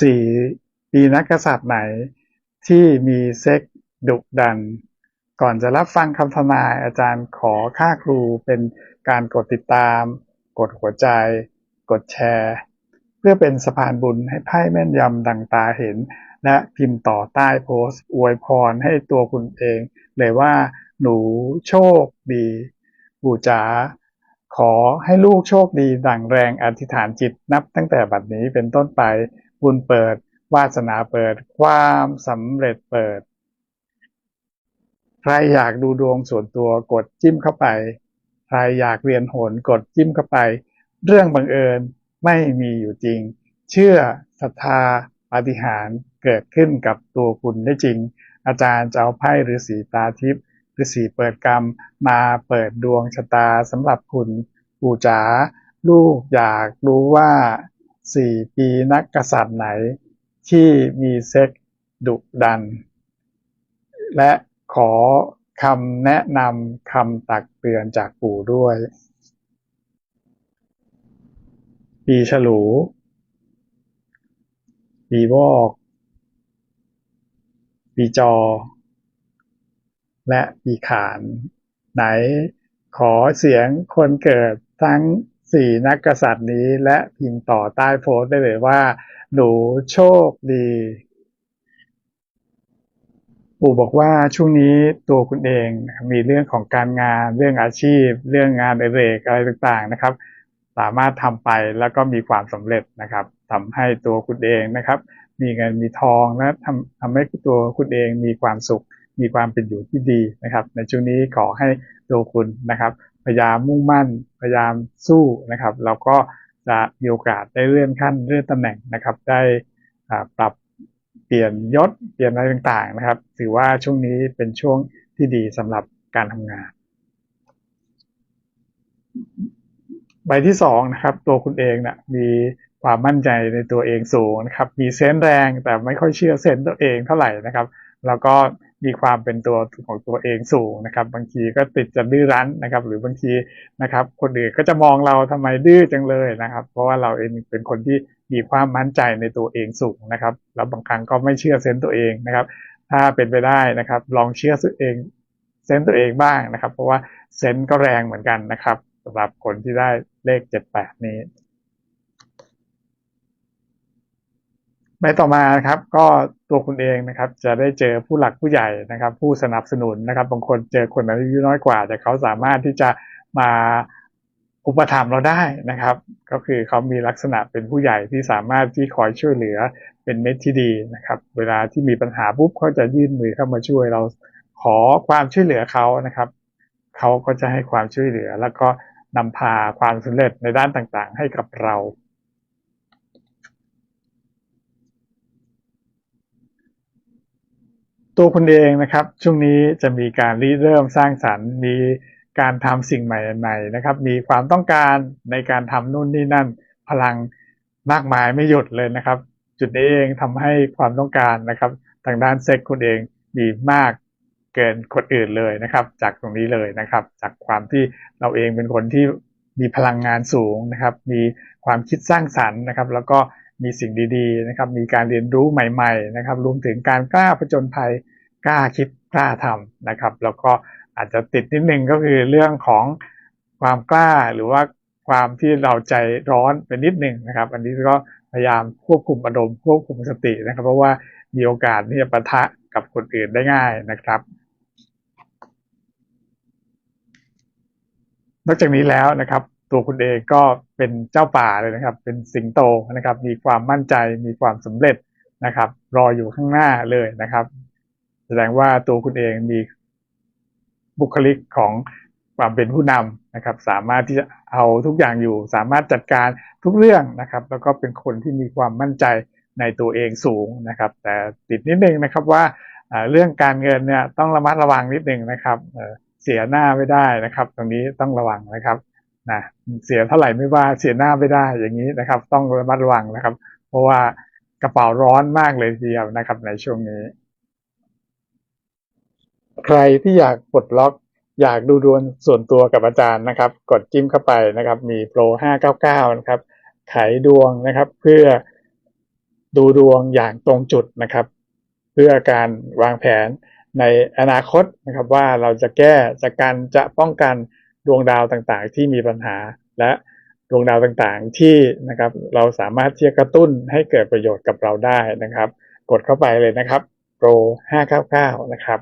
สี่ปีนักกษัตริย์ไหนที่มีเซ็กดุดัน ก่อนจะรับฟังคำทำนายอาจารย์ขอค่าครูเป็นการกดติดตาม กดหัวใจ กดแชร์ เพื่อเป็นสะพานบุญให้ไพ่แม่นยำดังตาเห็น และพิมพ์ต่อใต้โพสต์ อวยพรให้ตัวคุณเอง เลยว่าหนูโชคดีปู่จ๋าขอให้ลูกโชคดีดังแรงอธิษฐานจิตนับตั้งแต่บัดนี้เป็นต้นไป บุญเปิด วาสนาเปิด ความสำเร็จเปิด ใครอยากดูดวงส่วนตัวกดจิ้มเข้าไป ใครอยากเรียนโหนกดจิ้มเข้าไป เรื่องบังเอิญไม่มีอยู่จริง เชื่อศรัทธาปาฏิหาริย์เกิดขึ้นกับตัวคุณได้จริง อาจารย์จะเอาไพ่ฤาษีตาทิพย์ฤาษีเปิดกรรม มาเปิดดวงชะตาสำหรับคุณปู่จ๋าลูกอยากรู้ว่า สี่ปีนักกษัตริย์ไหนที่มีเซ็กดุดัน และขอคำแนะนำคำตักเตือนจากปู่ด้วย ปีฉลู ปีวอก ปีจอ และปีขาน ไหนขอเสียงคนเกิดทั้ง สี่นักกษัตริย์นี้และพิมพ์ต่อใต้โพสต์ได้เลยว่า หนูโชคดี ปู่บอกว่าช่วงนี้ตัวคุณเองมีเรื่องของการงานเรื่องอาชีพ เรื่องงานอเรกอะไรต่างๆนะครับ สามารถทำไปแล้วก็มีความสำเร็จนะครับทำให้ตัวคุณเองนะครับ มีเงินมีทองและทำทำให้ตัวคุณเองมีความสุข มีความเป็นอยู่ที่ดีนะครับ ในช่วงนี้ขอให้ตัวคุณนะครับ พยายามมุ่งมั่น พยายามสู้นะครับ เราก็จะมีโอกาสได้เลื่อนขั้นเลื่อนตำแหน่งนะครับ ได้ปรับเปลี่ยนยศเปลี่ยนอะไรต่างๆนะครับ ถือว่าช่วงนี้เป็นช่วงที่ดีสำหรับการทำงาน ใบที่สองนะครับ ตัวคุณเองนะมีความมั่นใจในตัวเองสูงนะครับ มีเซนส์แรงแต่ไม่ค่อยเชื่อเซนส์ตัวเองเท่าไหร่นะครับ แล้วก็ มีความเป็นตัวของตัวเองสูงนะครับ บางทีก็ติดจะดื้อรั้นนะครับ หรือบางทีนะครับ คนอื่นก็จะมองเราทำไมดื้อจังเลยนะครับ เพราะว่าเราเองเป็นคนที่มีความมั่นใจในตัวเองสูงนะครับแล้วบางครั้งก็ไม่เชื่อเซนส์ตัวเองนะครับ ถ้าเป็นไปได้นะครับ ลองเชื่อตัวเองเซนส์ตัวเองบ้างนะครับ เพราะว่าเซนส์ก็แรงเหมือนกันนะครับสำหรับคนที่ได้เลขเจ็ดแปดนี้ ใบต่อมาครับก็ตัวคุณเองนะครับจะได้เจอผู้หลักผู้ใหญ่นะครับ ผู้สนับสนุนนะครับบางคนเจอคนอายุน้อยกว่า แต่เขาสามารถที่จะมาอุปถัมภ์เราได้นะครับ ก็คือเขามีลักษณะเป็นผู้ใหญ่ที่สามารถที่คอยช่วยเหลือเป็นเม็ดที่ดีนะครับ เวลาที่มีปัญหาปุ๊บเขาจะยื่นมือเข้ามาช่วยเราขอความช่วยเหลือเขานะครับเขาก็จะให้ความช่วยเหลือ แล้วก็นำพาความสำเร็จในด้านต่างๆ ให้กับเรา ตัวคุณเองนะครับ ช่วงนี้จะมีการริเริ่มสร้างสรรค์ มีการทำสิ่งใหม่ๆนะครับ มีความต้องการในการทำนู่นนี่นั่น พลังมากมายไม่หยุดเลยนะครับ จุดนี้เองทำให้ความต้องการนะครับทางด้านเซ็กคุณเองมีมากเกินคนอื่นเลยนะครับ จากตรงนี้เลยนะครับ จากความที่เราเองเป็นคนที่มีพลังงานสูงนะครับ มีความคิดสร้างสรรค์นะครับ แล้วก็ มีสิ่งดีๆนะครับ มีการเรียนรู้ใหม่ๆนะครับรวมถึงการกล้าผจญภัยกล้าคิดกล้าทำนะครับแล้วก็อาจจะติดนิดนึงก็คือเรื่องของความกล้าหรือว่าความที่เราใจร้อนไปนิดนึงนะครับ อันนี้ก็พยายามควบคุมอารมณ์ควบคุมสตินะครับ เพราะว่ามีโอกาสที่จะปะทะกับคนอื่นได้ง่ายนะครับ นอกจากนี้แล้วนะครับ ตัวคุณเองก็เป็นเจ้าป่าเลยนะครับ เป็นสิงโตนะครับ มีความมั่นใจมีความสำเร็จนะครับ รออยู่ข้างหน้าเลยนะครับ แสดงว่าตัวคุณเองมีบุคลิกของความเป็นผู้นำนะครับ สามารถที่จะเอาทุกอย่างอยู่ สามารถจัดการทุกเรื่องนะครับ แล้วก็เป็นคนที่มีความมั่นใจในตัวเองสูงนะครับ แต่ติดนิดนึงนะครับว่าเรื่องการเงินเนี่ยต้องระมัดระวังนิดนึงนะครับเสียหน้าไม่ได้นะครับ ตรงนี้ต้องระวังนะครับ นะเสียเท่าไหร่ไม่ว่าเสียหน้าไม่ได้อย่างนี้นะครับ ต้องระมัดระวังนะครับ เพราะว่ากระเป๋าร้อนมากเลยทีเดียวนะครับ ในช่วงนี้ ใครที่อยากปลดล็อก อยากดูดวงส่วนตัวกับอาจารย์นะครับ กดจิ้มเข้าไปนะครับ มีโปร 599 นะครับไขดวงนะครับ เพื่อดูดวงอย่างตรงจุดนะครับ เพื่อการวางแผนในอนาคตนะครับ ว่าเราจะแก้จะกันจะป้องกัน ดวงดาวต่างๆ ที่มีปัญหาและดวงดาวต่างๆที่นะครับเราสามารถที่จะกระตุ้นให้เกิดประโยชน์กับเราได้นะครับ กดเข้าไปเลยนะครับโปร599 นะครับ